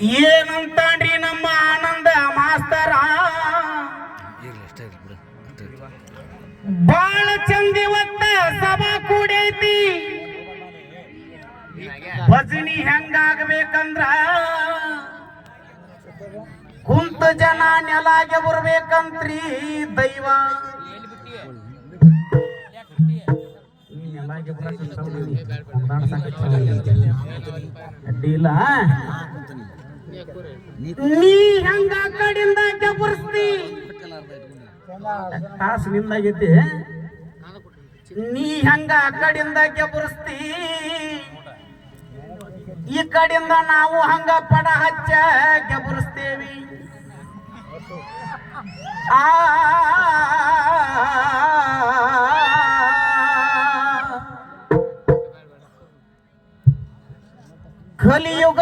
ಏನಂತಾನ್ರಿ ನಮ್ಮ ಆನಂದ ಮಾಸ್ತರ. ಬಾಳ ಚಂದ ಇವತ್ತ ಸಭಾ ಕೂಡೈತಿ. ಭಜನಿ ಹೆಂಗಾಗಬೇಕಂದ್ರ? ಕುಂತ ಜನ ನೆಲಾಗೆ ಬರ್ಬೇಕಂತ್ರಿ ದೈವ. ಅಡ್ಡಿಲ್ಲ ನೀ ಹೆಂಗ ತಾಸು ನಿಂದಾಗೈತಿ ನೀ ಹೆಂಗ ಆ ಕಡೆಯಿಂದ ಕೆಬರ್ಸ್ತಿ ಈ ಕಡೆಯಿಂದ ನಾವು ಹಂಗ ಪಡ ಹಚ್ಚ ಕೆಬರ್ಸ್ತೇವಿ ಆ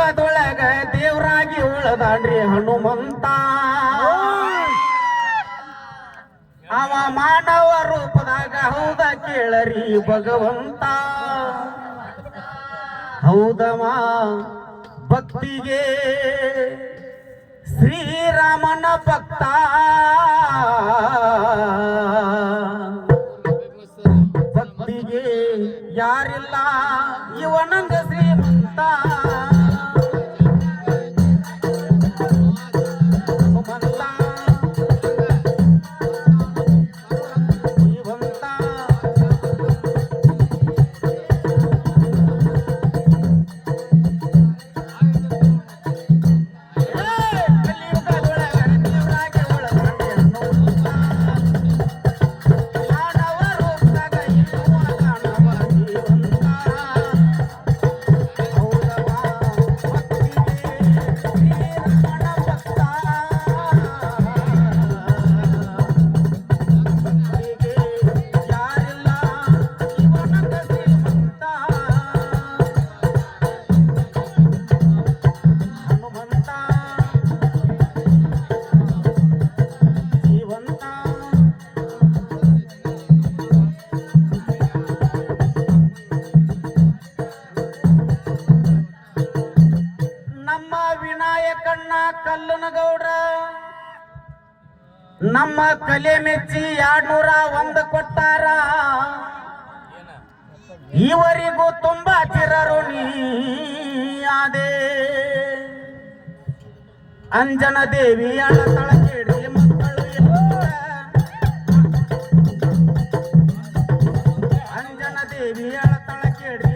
ಕಲಿಯುಗದೊಳಗ ದೇವರಾಗಿ ಉಳದಾಡ್ರಿ ಹನುಮಂತ. ಅವ ಮಾನವ ರೂಪದಾಗ ಹೌದ ಕೇಳರಿ ಭಗವಂತ. ಹೌದಮ್ಮ, ಭಕ್ತಿಗೆ ಶ್ರೀರಾಮನ ಭಕ್ತ. ಭಕ್ತಿಗೆ ಯಾರಿಲ್ಲ ಇವನಂಗ ವಿನಾಯಕಣ್ಣ ಕಲ್ಲನಗೌಡ ನಮ್ಮ ಕಲೆ ಮೆಚ್ಚಿ ಎರಡ್ನೂರ ಒಂದು ಕೊಟ್ಟಾರ. ಇವರಿಗೂ ತುಂಬಾ ಚಿರರು ಆದೆ. ಅಂಜನ ದೇವಿ ಅಳತಳ ಕೇಳಿ ಮಕ್ಕಳು. ಅಂಜನ ದೇವಿ ಅಳತಳ ಕೇಳಿ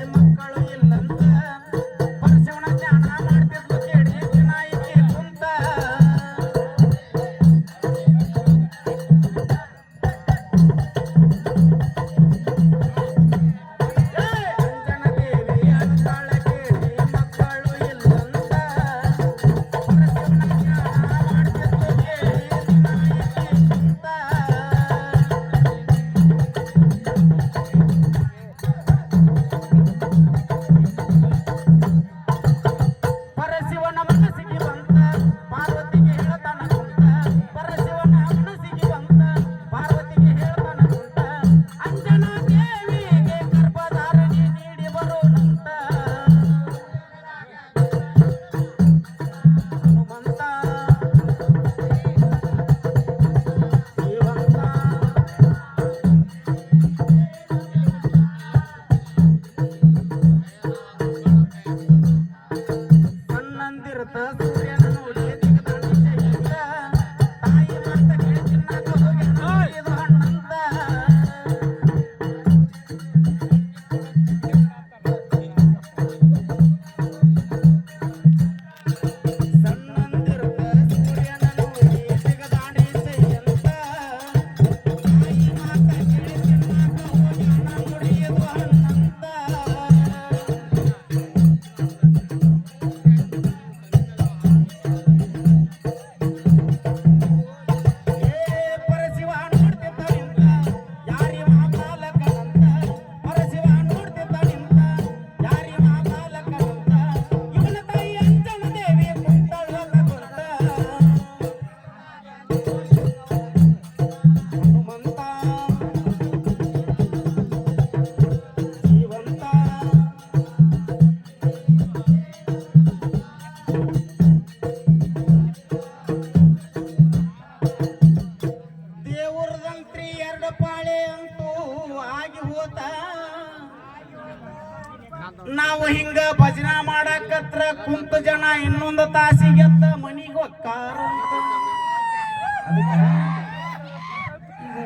ಹಿಂಗ ಭಜನಾ ಮಾಡಕತ್ರ ಕುಂತ ಜನ ಇನ್ನೊಂದು ತಾಸಿಗೆತ್ತ ಮನಿಗೆ ಹೊಕ್ಕಾರ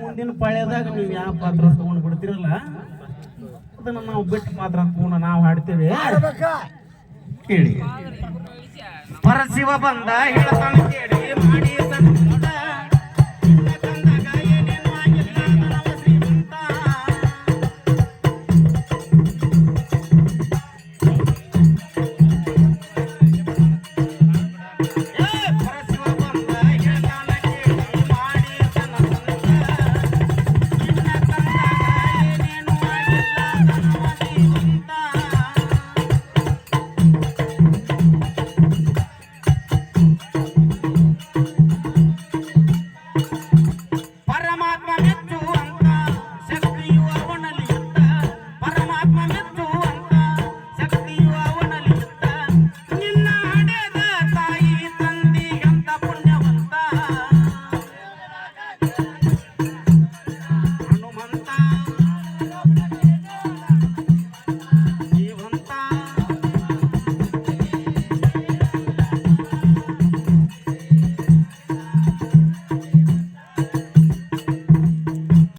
ಮುಂದಿನ ಪಾಳ್ಯದಾಗ ನೀವು ಯಾವ ಪಾತ್ರ ತಗೊಂಡು ಬಿಡ್ತಿರಲ್ಲ, ಅದನ್ನ ನಾವು ಬಿಟ್ಟು ಮಾತ್ರ ತಗೊಂಡು ನಾವು ಹಾಡ್ತೇವೆ. ಕೇಳಿ. ಪರಶಿವ ಬಂದ ಹೇಳ್ತಾನೆ ಕೇಳಿ, ಮಾಡಿ